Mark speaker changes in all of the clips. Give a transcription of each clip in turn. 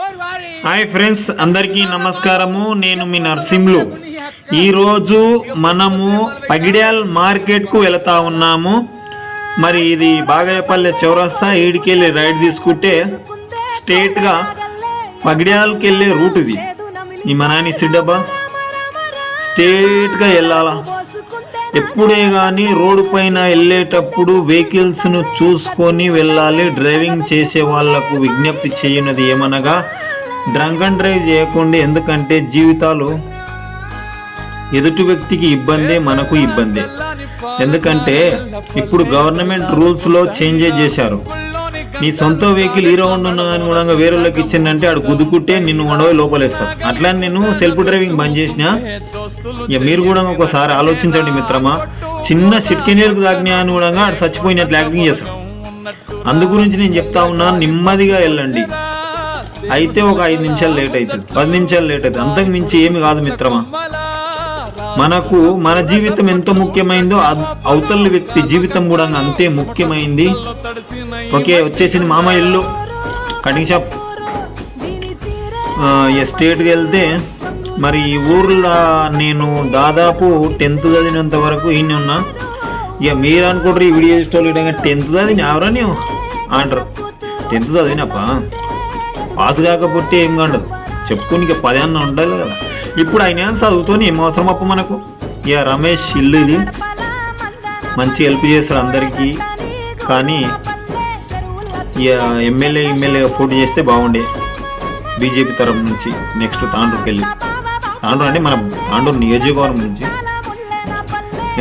Speaker 1: Hi friends అందరికీ నమస్కారము. నేను మీ నర్సింహులు. ఈరోజు మనము పగిడ్యాల్ మార్కెట్కు వెళతా ఉన్నాము. మరి ఇది బాగాయపల్లె చౌరస్తా ఈడికెళ్ళి రైడ్ తీసుకుంటే స్ట్రేట్గా పగిడ్యాల్కి వెళ్ళే రూట్ ఇది. ఈ మనాని సిడ్డబ్బా స్ట్రేట్గా వెళ్ళాలా? ఎప్పుడే కానీ రోడ్డు పైన వెళ్ళేటప్పుడు వెహికల్స్ను చూసుకొని వెళ్ళాలి. డ్రైవింగ్ చేసే వాళ్ళకు విజ్ఞప్తి చేయనది ఏమనగా డ్రంక్ అండ్ డ్రైవ్ చేయకుండా. ఎందుకంటే జీవితాలు ఎదుటి వ్యక్తికి ఇబ్బందే మనకు ఇబ్బందే. ఎందుకంటే ఇప్పుడు గవర్నమెంట్ రూల్స్లో చేంజెస్ చేశారు. నీ సొంత వెహికల్ హీరో ఉన్న అని కూడా వేరే వాళ్ళకి ఇచ్చిందంటే ఆడు గుద్దుకుంటే నిన్ను ఉండవే లోపలేస్తాం. అట్లా నేను సెల్ఫ్ డ్రైవింగ్ బంద్ చేసిన. ఇక మీరు కూడా ఒకసారి ఆలోచించండి మిత్రమా. చిన్న సిట్కెనీలకు తాగినా అని కూడా ఆడు చచ్చిపోయినట్లు యాక్టింగ్ చేస్తాం. అందు గురించి నేను చెప్తా ఉన్నా నెమ్మదిగా వెళ్ళండి. అయితే ఒక ఐదు నిమిషాలు లేట్ అవుతుంది. పది నిమిషాలు లేట్ అవుతుంది. అంతకు మించి ఏమి కాదు మిత్రమా. మనకు మన జీవితం ఎంత ముఖ్యమైందో అవతల వ్యక్తి జీవితం కూడా అంతే ముఖ్యమైంది. ఓకే వచ్చేసింది మామ ఇల్లు. Cutting shop. ఎస్టేట్కి వెళ్తే మరి ఈ ఊర్లో నేను దాదాపు టెన్త్ చదివినంత వరకు ఈయన ఉన్నా. ఇక మీరు అనుకుంటారు ఈ వీడియో స్టోరీ టెన్త్ చదివిన ఎవరా నీవు? అంటారు. టెన్త్ చదివినప్ప? పాస్ కాకపోతే ఏం కాదు చెప్పుకుని ఇక పది అన్న ఉండాలి కదా. ఇప్పుడు ఆయన ఏం చదువుతూనే ఏం అవసరం అప్ప మనకు? ఇక రమేష్ ఇల్లు ఇది. మంచి హెల్ప్ చేస్తారు అందరికీ. కానీ ఇక ఎమ్మెల్యే ఎమ్మెల్యేగా పోటీ చేస్తే బాగుండే. బీజేపీ తరఫు నుంచి నెక్స్ట్ తాండూరుకి వెళ్ళి. తాండూరు అంటే మన తాండూరు నియోజకవర్గం నుంచి.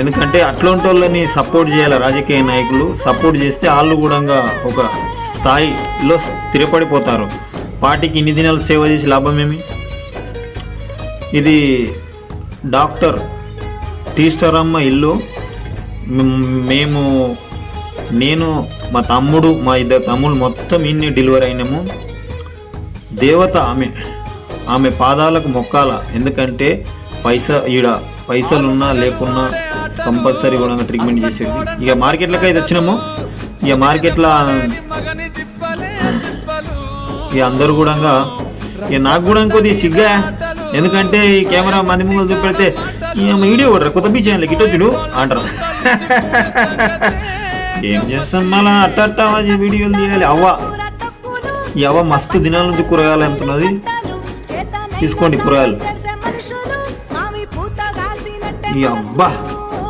Speaker 1: ఎందుకంటే అట్లాంటి వాళ్ళని సపోర్ట్ చేయాలి రాజకీయ నాయకులు. సపోర్ట్ చేస్తే వాళ్ళు కూడా ఒక స్థాయిలో స్థిరపడిపోతారు. పార్టీకి ఇన్ని దినాలు సేవ చేసి లాభమేమి ఇది డాక్టర్ టీస్టరమ్మ ఇల్లు. మేము నేను మా తమ్ముడు మా ఇద్దరు తమ్ముడు మొత్తం ఇన్ని డెలివరీ అయినాము. దేవత ఆమె ఆమె పాదాలకు మొక్కాల. ఎందుకంటే పైసా ఈడ పైసలున్నా లేకున్నా కంపల్సరీ కూడా ట్రీట్మెంట్ చేసేది. ఇక మార్కెట్లోకి అయితే వచ్చినాము. ఇక మార్కెట్లో ఇక అందరు కూడా ఇక నాకు కూడా ఇంకోది సిగ్గా. ఎందుకంటే ఈ కెమెరా మంది ముందు చూపెడితే వీడియో కొడరు కొత్త బీచ్ ఛానల్ గిట్ట అంటారు. ఏం చేస్తాం మళ్ళా? అట్ట అట్ట వీడియోలు తీయాలి. అవ్వ. ఈ అవ్వ మస్తు దినాల నుంచి కూరగాయలు అమ్ముతున్నది. తీసుకోండి కూరగాయలు. ఈ అబ్బా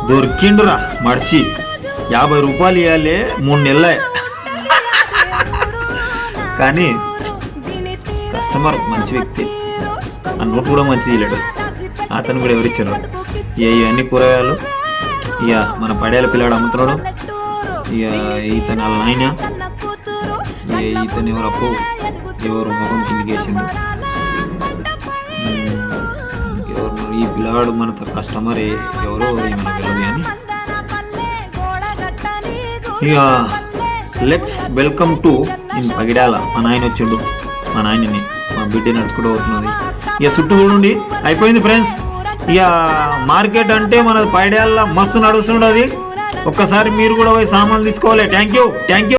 Speaker 1: దొరికిండురా మడిచి. యాభై రూపాయలు ఇవ్వాలి మూడు నెలలే. కానీ కస్టమర్ మంచి వ్యక్తి. ఆ నోటు కూడా మంచిది ఇల్లాడు అతను కూడా ఎవరిచ్చారు ఇక ఇవన్నీ కూరగాయలు ఇక మన పడేల పిల్లాడు అమ్ముతున్నాడు. ఇక ఇతను వాళ్ళ నాయన ఇక ఇతను ఎవరు అప్పు ఎవరు ముఖం కిందికి వేసిండు. ఈ పిల్లవాడు మన కస్టమర్ ఎవరో ఏమైనా తెలియదు కానీ. ఇక let's welcome to in Pagidala. మా నాయన వచ్చిండు. మా నాయనని మా బిడ్డ నడుచుకుంటూ అవుతున్నది ఇక చుట్టూ చూడండి. అయిపోయింది ఫ్రెండ్స్ ఇక మార్కెట్ అంటే మన పైడేళ్ళ మస్తు నడుస్తున్నది ఒక్కసారి మీరు కూడా పోయి సామాన్లు తీసుకోవాలి. Thank you thank you